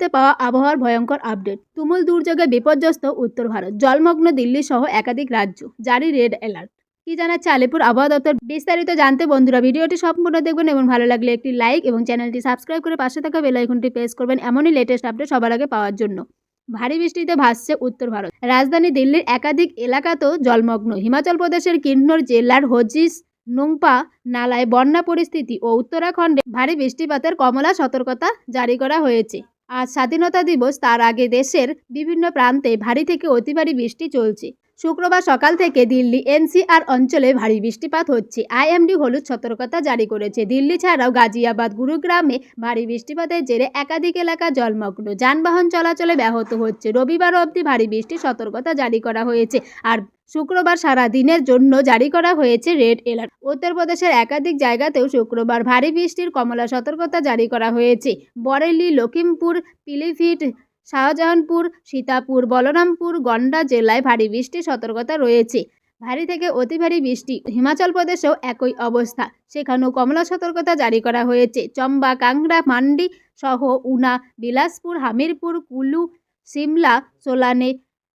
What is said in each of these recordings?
মুহূর্তে পাওয়া আবহাওয়ার ভয়ঙ্কর আপডেট। তুমুল দুর্যোগে বিপর্যস্ত উত্তর ভারত, জলমগ্ন দিল্লি সহ একাধিক রাজ্য। জারি রেড অ্যালার্ট। কি জানাচ্ছে আলিপুর আবহাওয়া দপ্তর? বিস্তারিত জানতে বন্ধুরা ভিডিওটি সম্পূর্ণ দেখবেন এবং ভালো লাগলে একটি লাইক এবং চ্যানেলটি সাবস্ক্রাইব করে পাশে থাকা বেল আইকনটি প্রেস করবেন এমনই লেটেস্ট আপডেট সবার আগে পাওয়ার জন্য। ভারী বৃষ্টিতে ভাসছে উত্তর ভারত। রাজধানী দিল্লির একাধিক এলাকাতেও জলমগ্ন। হিমাচল প্রদেশের কিন্নর জেলার হজিস, নুংপা, নালায় বন্যা পরিস্থিতি ও উত্তরাখণ্ডে ভারী বৃষ্টিপাতের কমলা সতর্কতা জারি করা হয়েছে। আজ স্বাধীনতা দিবস তার আগে দেশের বিভিন্ন প্রান্তে ভারী থেকে অতি ভারী বৃষ্টি চলছে। শুক্রবার সকাল থেকে দিল্লি এনসিআর অঞ্চলে ভারী বৃষ্টিপাত হচ্ছে। আইএমডি হলুদ সতর্কতা জারি করেছে। দিল্লি ছাড়াও গাজিয়াবাদ, গুরুগ্রামে ভারী বৃষ্টিপাতের জেরে একাধিক এলাকা জলমগ্ন। যানবাহন চলাচলে ব্যাহত হচ্ছে। রবিবার অবধি ভারী বৃষ্টির সতর্কতা জারি করা হয়েছে। আর শুক্রবার সারা দিনের জন্য জারি করা হয়েছে রেড অ্যালার্ট উত্তরপ্রদেশের একাধিক জায়গাতেও শুক্রবার ভারী বৃষ্টির কমলা সতর্কতা জারি করা হয়েছে। বরেলি লখিমপুর পিলিভিট, শাহজাহানপুর, সীতাপুর, বলরামপুর, গন্ডা জেলায় ভারী বৃষ্টির সতর্কতা রয়েছে। ভারী থেকে অতি ভারী বৃষ্টি। হিমাচল প্রদেশেও একই অবস্থা। সেখানেও কমলা সতর্কতা জারি করা হয়েছে। চম্বা, কাংড়া, মান্ডি সহ উনা, বিলাসপুর, হামিরপুর, কুলু, সিমলা, সোলানে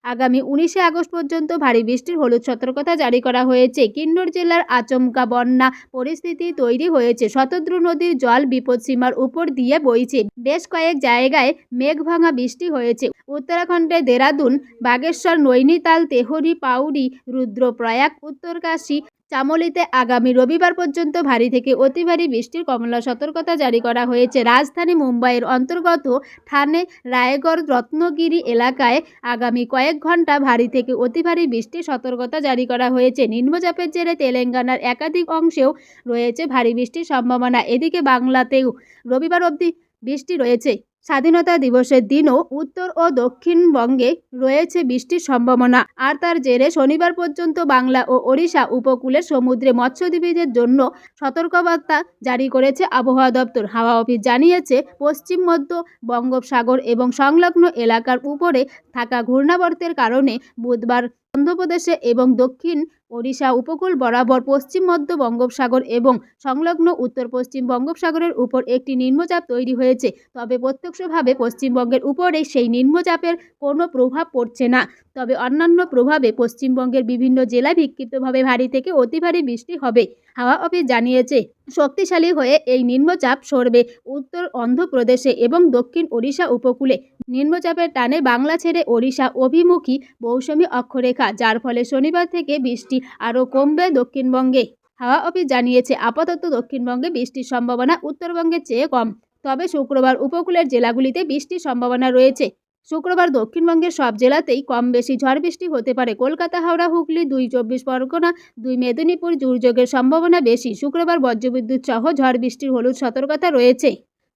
আগামী উনিশে আগস্ট পর্যন্ত ভারী বৃষ্টির হলুদ সতর্কতা জারি করা হয়েছে। কিন্নর জেলার আচমকা বন্যা পরিস্থিতি তৈরি হয়েছে। শতদ্রু নদীর জল বিপদ সীমার উপর দিয়ে বইছে। বেশ কয়েক জায়গায় মেঘভাঙা বৃষ্টি হয়েছে। উত্তরাখণ্ডে দেরাদুন, বাগেশ্বর, নৈনিতাল, তেহরি, পাউরি, রুদ্রপ্রয়াগ, উত্তরকাশী চামলিতে আগামী রবিবার পর্যন্ত ভারী থেকে অতি ভারী বৃষ্টির কমলা সতর্কতা জারি করা হয়েছে। রাজধানী মুম্বাইয়ের অন্তর্গত থানে রায়গড় রত্নগিরি এলাকায় আগামী কয়েক ঘণ্টা ভারী থেকে অতি ভারী বৃষ্টির সতর্কতা জারি করা হয়েছে। নিম্নচাপের জেরে তেলেঙ্গানার একাধিক অংশেও রয়েছে ভারী বৃষ্টির সম্ভাবনা। এদিকে বাংলাতেও রবিবার অবধি বৃষ্টি রয়েছে। স্বাধীনতা দিবসের দিনও উত্তর ও দক্ষিণবঙ্গে রয়েছে বৃষ্টির সম্ভাবনা। আর তার জেরে শনিবার পর্যন্ত বাংলা ও ওড়িশা উপকূলের সমুদ্রে মৎস্যজীবীদের জন্য সতর্কবার্তা জারি করেছে আবহাওয়া দপ্তর। হাওয়া অফিস জানিয়েছে, পশ্চিম, মধ্য বঙ্গোপসাগর এবং সংলগ্ন এলাকার উপরে থাকা ঘূর্ণাবর্তের কারণে বুধবার অন্ধ্রপ্রদেশে এবং দক্ষিণ ওড়িশা উপকূল বরাবর পশ্চিম, মধ্য বঙ্গোপসাগর এবং সংলগ্ন উত্তর পশ্চিম বঙ্গোপসাগরের উপর একটি নিম্নচাপ তৈরি হয়েছে। তবে প্রত্যক্ষভাবে পশ্চিমবঙ্গের উপরে সেই নিম্নচাপের কোনো প্রভাব পড়ছে না। তবে অন্যান্য প্রভাবে পশ্চিমবঙ্গের বিভিন্ন জেলায় বিক্ষিপ্তভাবে ভারী থেকে অতি ভারী বৃষ্টি হবে। হাওয়া অফিস জানিয়েছে, শক্তিশালী হয়ে এই নিম্নচাপ সরবে উত্তর অন্ধ্রপ্রদেশে এবং দক্ষিণ ওড়িশা উপকূলে। নিম্নচাপের টানে বাংলা ছেড়ে ওড়িশা অভিমুখী মৌসুমী অক্ষরেখা, যার ফলে শনিবার থেকে বৃষ্টি আরও কমবে দক্ষিণবঙ্গে। হাওয়া অফিস জানিয়েছে, আপাতত দক্ষিণবঙ্গে বৃষ্টির সম্ভাবনা উত্তরবঙ্গের চেয়ে কম। তবে শুক্রবার উপকূলের জেলাগুলিতে বৃষ্টির সম্ভাবনা রয়েছে। শুক্রবার দক্ষিণবঙ্গের সব জেলাতেই কম বেশি ঝড় বৃষ্টি হতে পারে। কলকাতা, হাওড়া, হুগলি, দুই চব্বিশ পরগনা, দুই মেদিনীপুর দুর্যোগের সম্ভাবনা বেশি। শুক্রবার বজ্রবিদ্যুৎ সহ ঝড় বৃষ্টির হলুদ সতর্কতা রয়েছে।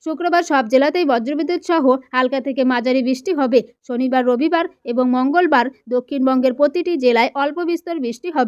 শুক্রবার সব জেলাতেই বজ্রবিদ্যুৎ সহ হালকা থেকে মাঝারি বৃষ্টি হবে। শনিবার, রবিবার এবং মঙ্গলবার দক্ষিণবঙ্গের প্রতিটি জেলায় অল্প বিস্তর বৃষ্টি হবে।